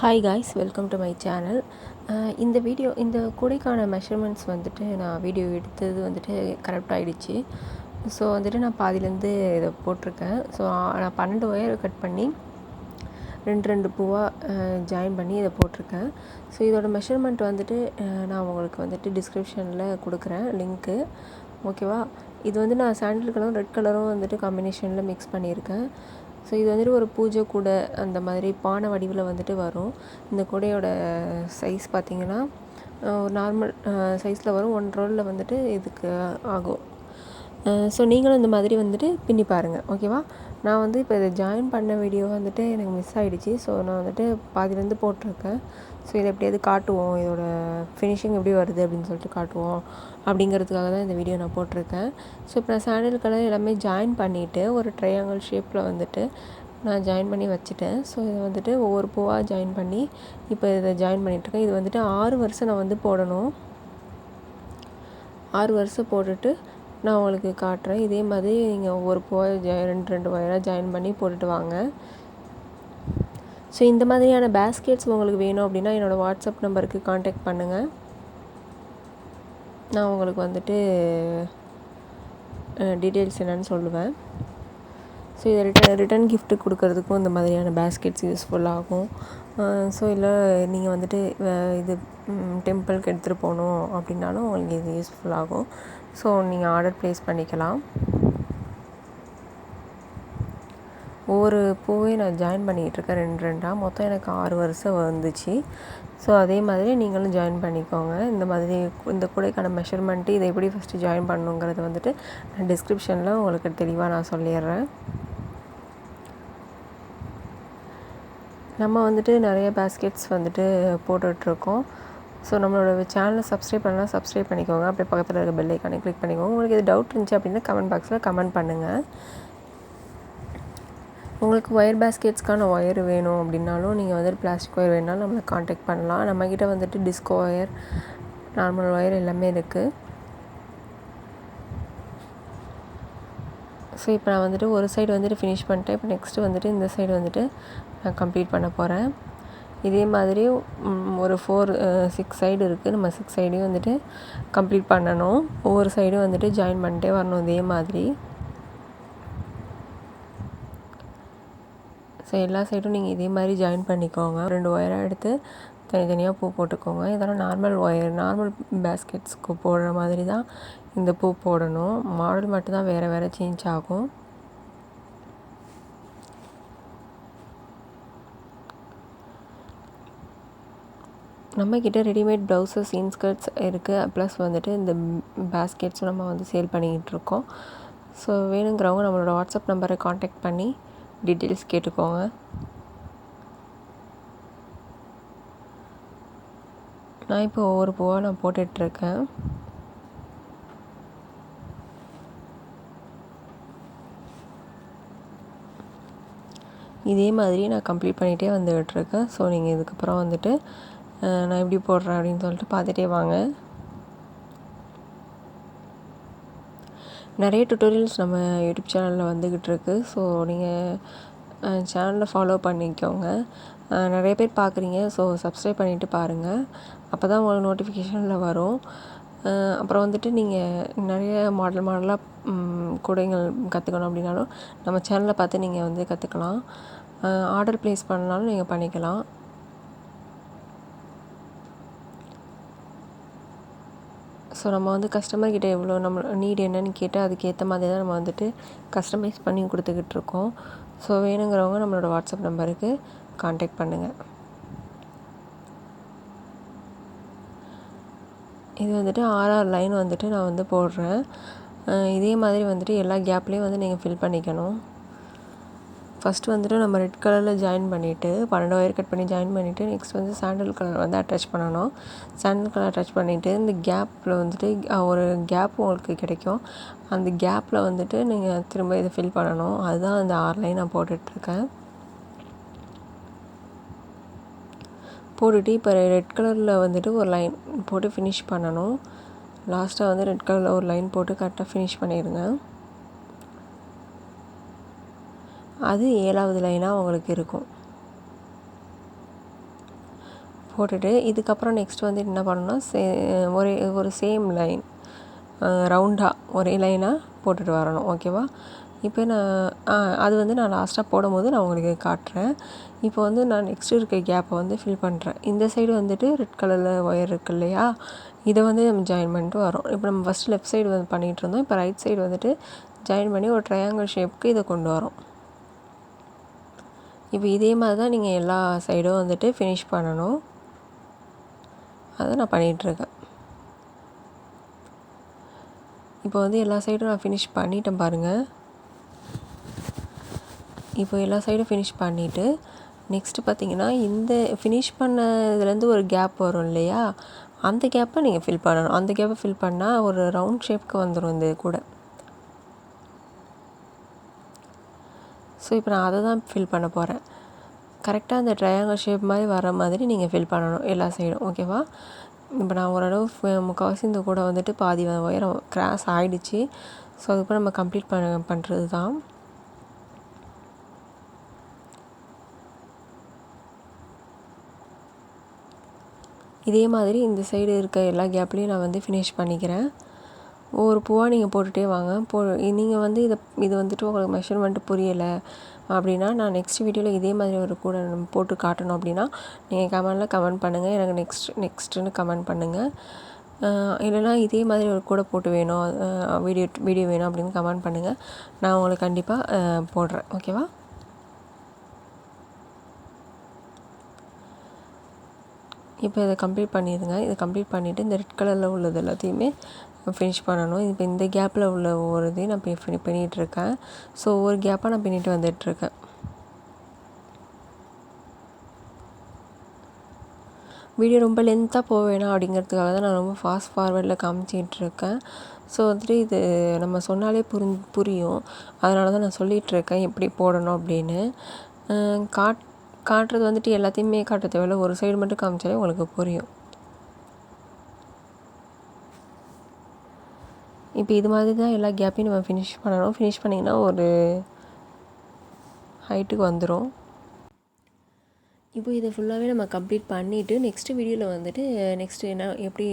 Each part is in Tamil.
Hi guys welcome to my channel இந்த வீடியோ இந்த கூடைக்கான மெஷர்மெண்ட்ஸ் வந்துட்டு நான் வீடியோ எடுத்தது வந்துட்டு கரெக்ட் ஆகிடுச்சு ஸோ வந்துட்டு நான் பாதிலேருந்து இதை போட்டிருக்கேன். ஸோ நான் பன்னெண்டு ஒயர் கட் பண்ணி ரெண்டு ரெண்டு பூவாக ஜாயின் பண்ணி இதை போட்டிருக்கேன். ஸோ இதோட மெஷர்மெண்ட் வந்துட்டு நான் உங்களுக்கு வந்துட்டு டிஸ்கிரிப்ஷனில் கொடுக்குறேன் லிங்க்கு ஓகேவா இது வந்து நான் சாண்டில் கலரும் ரெட் கலரும் வந்துட்டு காம்பினேஷனில் மிக்ஸ் பண்ணியிருக்கேன். ஸோ இது வந்துட்டு ஒரு பூஜை கூடை அந்த மாதிரி பானை வடிவில் வந்துட்டு வரும். இந்த கூடையோட சைஸ் பார்த்தீங்கன்னா ஒரு நார்மல் சைஸில் வரும். ஒன் ரோலில் வந்துட்டு இதுக்கு ஆகும். ஸோ நீங்களும் இந்த மாதிரி வந்துட்டு பின்னி பாருங்கள் ஓகேவா நான் வந்து இப்போ இதை ஜாயின் பண்ண வீடியோ வந்துட்டு எனக்கு மிஸ் ஆகிடுச்சு ஸோ நான் வந்துட்டு பாதிலேருந்து போட்டிருக்கேன். ஸோ இதை எப்படியாவது காட்டுவோம். இதோட ஃபினிஷிங் எப்படி வருது அப்படின்னு சொல்லிட்டு காட்டுவோம். அப்படிங்கிறதுக்காக தான் இந்த வீடியோ நான் போட்டிருக்கேன். ஸோ இப்போ நான் சாண்டில் கலர் எல்லாமே ஜாயின் பண்ணிவிட்டு ஒரு ட்ரையாங்கிள் ஷேப்பில் வந்துட்டு நான் ஜாயின் பண்ணி வச்சுட்டேன். ஸோ இதை வந்துட்டு ஒவ்வொரு பூவாக ஜாயின் பண்ணி இப்போ இதை ஜாயின் பண்ணிகிட்ருக்கேன் இது வந்துட்டு ஆறு வருஷம் நான் வந்து போடணும். ஆறு வருஷம் போட்டுட்டு நான் உங்களுக்கு காட்டுறேன். இதே மாதிரி நீங்கள் ஒவ்வொரு பூவாக ரெண்டு ரெண்டு ஒயராக ஜாயின் பண்ணி போட்டுட்டு வாங்க. ஸோ இந்த மாதிரியான பேஸ்கெட்ஸ் உங்களுக்கு வேணும் அப்படின்னா என்னோடய வாட்ஸ்அப் நம்பருக்கு காண்டாக்ட் பண்ணுங்கள் நான் உங்களுக்கு வந்துட்டு டீட்டெயில்ஸ் என்னென்னு சொல்லுவேன். ஸோ இதை ரிட்டன் ரிட்டன் கிஃப்ட் கொடுக்கறதுக்கும் இந்த மாதிரியான பேஸ்கெட்ஸ் யூஸ்ஃபுல்லாகும் ஸோ இல்லை நீங்கள் வந்துட்டு இது டெம்பிளுக்கு எடுத்துகிட்டு போகணும் அப்படின்னாலும் உங்களுக்கு இது யூஸ்ஃபுல்லாகும் ஸோ நீங்கள் ஆர்டர் ப்ளேஸ் பண்ணிக்கலாம். ஒவ்வொரு பூவையும் நான் ஜாயின் பண்ணிகிட்ருக்கேன் ரெண்டு ரெண்டாக மொத்தம் எனக்கு ஆறு வருஷம் வந்துச்சு. ஸோ அதே மாதிரி நீங்களும் ஜாயின் பண்ணிக்கோங்க. இந்த மாதிரி இந்த கூடைக்கான மெஷர்மெண்ட்டு இதை எப்படி ஃபஸ்ட்டு ஜாயின் பண்ணுங்கிறது வந்துட்டு நான் டிஸ்கிரிப்ஷனில் உங்களுக்கு தெளிவாக நான் சொல்லிடுறேன். நம்ம வந்துட்டு நிறைய பேஸ்கெட்ஸ் வந்துட்டு போட்டுட்ருக்கோம். ஸோ நம்மளோட சேனலை சப்ஸ்கிரைப் பண்ணலாம் சப்ஸ்கிரைப் பண்ணிக்கோங்க. அப்படியே பக்கத்தில் இருக்க பெல் ஐக்கானே கிளிக் பண்ணிக்கோங்க. உங்களுக்கு எது டவுட் இருந்துச்சு அப்படின்னா கமெண்ட் பாக்ஸில் கமெண்ட் பண்ணுங்கள் உங்களுக்கு ஒயர் பேஸ்கெட்ஸ்க்கான ஒயர் வேணும் அப்படின்னாலும் நீங்கள் வந்துட்டு பிளாஸ்டிக் ஒயர் வேணாலும் நம்மளை காண்டாக்ட் பண்ணலாம். நம்மக்கிட்ட வந்துட்டு டிஸ்கோ ஒயர் நார்மல் ஒயர் எல்லாமே இருக்குது ஸோ இப்போ நான் வந்துட்டு ஒரு சைடு வந்துட்டு ஃபினிஷ் பண்ணிட்டேன். இப்போ நெக்ஸ்ட்டு வந்துட்டு இந்த சைடு வந்துட்டு நான் கம்ப்ளீட் பண்ண போகிறேன் இதே மாதிரி ஒரு ஃபோர் சிக்ஸ் சைடு இருக்குது நம்ம சிக்ஸ் சைடையும் வந்துட்டு கம்ப்ளீட் பண்ணணும். ஒவ்வொரு சைடும் வந்துட்டு ஜாயின் பண்ணிட்டே வரணும் இதே மாதிரி. ஸோ எல்லா சைடும் நீங்கள் இதே மாதிரி ஜாயின் பண்ணிக்கோங்க. ரெண்டு ஒயராக எடுத்து தனித்தனியாக பூ போட்டுக்கோங்க. இதெல்லாம் நார்மல் ஒயர் நார்மல் பேஸ்கெட்ஸ்க்கு போடுற மாதிரி தான் இந்த பூ போடணும். மாடல் மட்டும்தான் வேறு வேறு சேஞ்ச் ஆகும். நம்மக்கிட்ட ரெடிமேட் ப்ளவுஸஸ் இன்ஸ்கர்ட்ஸ் இருக்குது ப்ளஸ் வந்துட்டு இந்த பேஸ்கெட்ஸும் நம்ம வந்து சேல் பண்ணிக்கிட்டு இருக்கோம். ஸோ வேணுங்கிறவங்க நம்மளோட வாட்ஸ்அப் நம்பரை காண்டாக்ட் பண்ணி டீட்டெயில்ஸ் கேட்டுக்கோங்க. நான் இப்போ ஒவ்வொரு பூவாக நான் போட்டுட்ருக்கேன். இதே மாதிரி நான் கம்ப்ளீட் பண்ணிகிட்டே வந்துகிட்ருக்கேன். ஸோ நீங்கள் இதுக்கப்புறம் வந்துட்டு நான் எப்படி போடுறேன் அப்படின்னு சொல்லிட்டு பார்த்துட்டே வாங்க. நிறைய டுட்டோரியல்ஸ் நம்ம யூடியூப் சேனலில் வந்துக்கிட்டு இருக்கு. ஸோ நீங்கள் சேனலை ஃபாலோ பண்ணிக்கோங்க. நிறைய பேர் பார்க்குறீங்க. ஸோ சப்ஸ்கிரைப் பண்ணிவிட்டு பாருங்கள் அப்போ தான் உங்களுக்கு நோட்டிஃபிகேஷனில் வரும். அப்புறம் வந்துட்டு நீங்கள் நிறைய மாடல் மாடலாக கூடைகள் கற்றுக்கணும் அப்படின்னாலும் நம்ம சேனலை பார்த்து நீங்கள் வந்து கற்றுக்கலாம் ஆர்டர் ப்ளேஸ் பண்ணாலும் நீங்கள் பண்ணிக்கலாம். ஸோ நம்ம வந்து கஸ்டமர்கிட்ட எவ்வளோ நம்ம நீடு என்னன்னு கேட்டு அதுக்கேற்ற மாதிரி தான் நம்ம வந்துட்டு கஸ்டமைஸ் பண்ணி கொடுத்துக்கிட்டு இருக்கோம். ஸோ வேணுங்கிறவங்க நம்மளோட வாட்ஸ்அப் நம்பருக்கு காண்டாக்ட் பண்ணுங்கள் இது வந்துட்டு ஆர்ஆர் லைன் வந்துட்டு நான் வந்து போடுறேன். இதே மாதிரி வந்துட்டு எல்லா கேப்லேயும் வந்து நீங்கள் ஃபில் பண்ணிக்கணும். ஃபஸ்ட்டு வந்துட்டு நம்ம ரெட் கலரில் ஜாயின் பண்ணிவிட்டு பன்னெண்டு ஒயர் கட் பண்ணி ஜாயின் பண்ணிவிட்டு நெக்ஸ்ட் வந்து சாண்டல் கலர் வந்து அட்டாச் பண்ணணும். சாண்டல் கலர் அட்டாச் பண்ணிவிட்டு இந்த கேப்பில் வந்துட்டு ஒரு கேப் உங்களுக்கு கிடைக்கும். அந்த கேப்பில் வந்துட்டு நீங்கள் திரும்ப இதை ஃபில் பண்ணணும். அதுதான் அந்த ஆறு லைன் நான் போட்டுட்ருக்கேன். போட்டுட்டு இப்போ ரெட் கலரில் வந்துட்டு ஒரு லைன் போட்டு ஃபினிஷ் பண்ணணும். லாஸ்ட்டாக வந்து ரெட் கலரில் ஒரு லைன் போட்டு கரெக்டாக ஃபினிஷ் பண்ணிடுங்க. அது ஏழாவது லைனாக உங்களுக்கு இருக்கும். போட்டுட்டு இதுக்கப்புறம் நெக்ஸ்ட் வந்து என்ன பண்ணணும்னா சே ஒரே ஒரு சேம் லைன் ரவுண்டாக ஒரே லைனாக போட்டுட்டு வரணும். ஓகேவா இப்போ நான் அது வந்து நான் லாஸ்ட்டாக போடும்போது நான் உங்களுக்கு காட்டுறேன். இப்போ வந்து நான் நெக்ஸ்ட் இருக்க கேப்பை வந்து ஃபில் பண்ணுறேன் இந்த சைடு வந்துட்டு ரெட் கலரில் ஒயர் இருக்கு இல்லையா? இதை வந்து நம்ம ஜாயின் பண்ணிட்டு வரோம். இப்போ நம்ம ஃபஸ்ட்டு லெஃப்ட் சைடு வந்து பண்ணிகிட்டு இருந்தோம். இப்போ ரைட் சைடு வந்துட்டு ஜாயின் பண்ணி ஒரு ட்ரையாங்கிள் ஷேப்புக்கு இதை கொண்டு வரோம். இப்போ இதே மாதிரி தான் நீங்கள் எல்லா சைடும் வந்துட்டு ஃபினிஷ் பண்ணணும். அதை நான் பண்ணிகிட்ருக்கேன். இப்போ வந்து எல்லா சைடும் நான் ஃபினிஷ் பண்ணிட்டேன் பாருங்கள் இப்போ எல்லா சைடும் ஃபினிஷ் பண்ணிவிட்டு நெக்ஸ்ட்டு பார்த்தீங்கன்னா இந்த ஃபினிஷ் பண்ண இதுலேருந்து ஒரு கேப் வரும் இல்லையா? அந்த கேப்பை நீங்கள் ஃபில் பண்ணணும். அந்த கேப்பை ஃபில் பண்ணால் ஒரு ரவுண்ட் ஷேப்க்கு வந்துடும் இந்த கூட. ஸோ இப்போ நான் அதை தான் ஃபில் பண்ண போகிறேன் கரெக்டாக அந்த ட்ரையாங்கல் ஷேப் மாதிரி வர மாதிரி நீங்கள் ஃபில் பண்ணணும் எல்லா சைடும் ஓகேவா இப்போ நான் ஓரளவு முக்கால்வாசி இந்த கூட வந்துட்டு பாதி உயரம் கிராஸ் ஆகிடுச்சு ஸோ அதுக்கப்புறம் நம்ம கம்ப்ளீட் பண்ண பண்ணுறது தான் இதே மாதிரி இந்த சைடு இருக்க எல்லா கேப்லேயும் நான் வந்து ஃபினிஷ் பண்ணிக்கிறேன். ஒவ்வொரு பூவாக நீங்கள் போட்டுகிட்டே வாங்க. போ நீங்கள் வந்து இதை இது வந்துட்டு உங்களுக்கு மெஷர்மெண்ட்டு புரியலை அப்படின்னா நான் நெக்ஸ்ட் வீடியோவில் இதே மாதிரி ஒரு கூட போட்டு காட்டணும் அப்படின்னா நீங்கள் கமெண்டில் கமெண்ட் பண்ணுங்கள் எனக்கு நெக்ஸ்ட் நெக்ஸ்ட்டுன்னு கமெண்ட் பண்ணுங்கள் இல்லைனா இதே மாதிரி ஒரு கூட போட்டு வேணும். வீடியோ வீடியோ வேணும் அப்படின்னு கமெண்ட் பண்ணுங்கள் நான் உங்களுக்கு கண்டிப்பாக போடுறேன். ஓகேவா இப்போ இதை கம்ப்ளீட் பண்ணிடுங்க. இதை கம்ப்ளீட் பண்ணிவிட்டு இந்த ரெட் கலரில் உள்ளது எல்லாத்தையுமே ஃபினிஷ் பண்ணணும். இப்போ இந்த கேப்பில் உள்ள ஒவ்வொரு இதையும் நான் பண்ணி பண்ணிகிட்ருக்கேன் ஸோ ஒவ்வொரு கேப்பாக நான் பின்னிட்டு வந்துட்டுருக்கேன். வீடியோ ரொம்ப லென்த்தாக போக வேணாம் அப்படிங்கிறதுக்காக தான் நான் ரொம்ப ஃபாஸ்ட் ஃபார்வேர்டில் காமிச்சிகிட்ருக்கேன் ஸோ வந்துட்டு இது நம்ம சொன்னாலே புரி புரியும். அதனால தான் நான் சொல்லிகிட்ருக்கேன் எப்படி போடணும் அப்படின்னு. காட் காட்டுறது வந்துட்டு எல்லாத்தையுமே காட்ட தேவையில்ல ஒரு சைடு மட்டும் காமிச்சாலே உங்களுக்கு புரியும். இப்போ இது மாதிரி தான் எல்லா கேப்பையும் நம்ம ஃபினிஷ் பண்ணணும். ஃபினிஷ் பண்ணிங்கன்னா ஒரு ஹைட்டுக்கு வந்துடும் இப்போ இதை ஃபுல்லாகவே நம்ம கம்ப்ளீட் பண்ணிவிட்டு நெக்ஸ்ட்டு வீடியோவில் வந்துட்டு நெக்ஸ்ட்டு என்ன எப்படி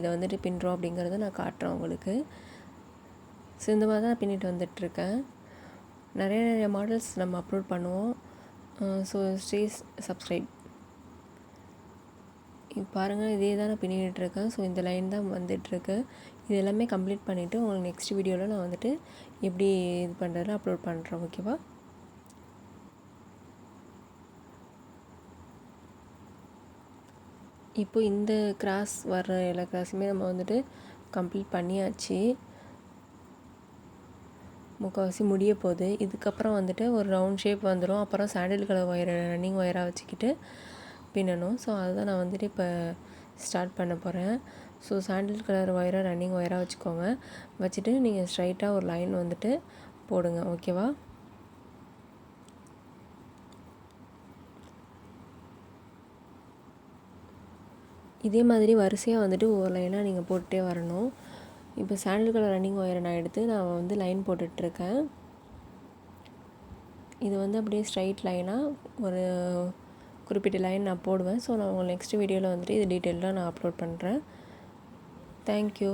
இதை வந்துட்டு பின்னுறோம் அப்படிங்கிறத நான் காட்டுறேன் உங்களுக்கு. ஸோ இந்த மாதிரி தான் பின்னிட்டு வந்துட்டுருக்கேன் நிறைய நிறைய மாடல்ஸ் நம்ம அப்லோட் பண்ணுவோம். ஸோ ஸ்டேஸ் சப்ஸ்கிரைப் இப்போ பாருங்கள் இதே தான் நான் பின்னிட்டுருக்கேன் ஸோ இந்த லைன் தான் வந்துட்டுருக்கு இது எல்லாமே கம்ப்ளீட் பண்ணிவிட்டு உங்களுக்கு நெக்ஸ்ட் வீடியோவில் நான் வந்துட்டு எப்படி இது பண்ணுறதுல அப்லோட் பண்ணுறேன் ஓகேவா இப்போ இந்த கிராஸ் வர்ற எல்லா கிராஸுமே நம்ம வந்துட்டு கம்ப்ளீட் பண்ணியாச்சு. முக்கால்வாசி முடிய போகுது இதுக்கப்புறம் வந்துட்டு ஒரு ரவுண்ட் ஷேப் வந்துடும் அப்புறம் சாண்டில் கலர் ஒயரை ரன்னிங் ஒயராக வச்சுக்கிட்டு பின்னணும். ஸோ அதுதான் நான் வந்துட்டு இப்போ ஸ்டார்ட் பண்ண போகிறேன் ஸோ சாண்டில் கலர் ஒயரை ரன்னிங் ஒயராக வச்சுக்கோங்க. வச்சுட்டு நீங்கள் ஸ்ட்ரைட்டாக ஒரு லைன் வந்துட்டு போடுங்க. ஓகேவா இதே மாதிரி வரிசையாக வந்துட்டு ஒவ்வொரு லைனாக நீங்கள் போட்டுகிட்டே வரணும். இப்போ சாண்டில் கலர் ரன்னிங் ஒயரை நான் எடுத்து நான் வந்து லைன் போட்டுட்ருக்கேன். இது வந்து அப்படியே ஸ்ட்ரைட் லைனாக ஒரு குறிப்பிட்ட லைன் நான் போடுவேன். ஸோ நான் உங்கள் நெக்ஸ்ட் வீடியோவில் வந்துட்டு இது டீட்டெயிலாக நான் அப்லோட் பண்ணுறேன் தேங்க்யூ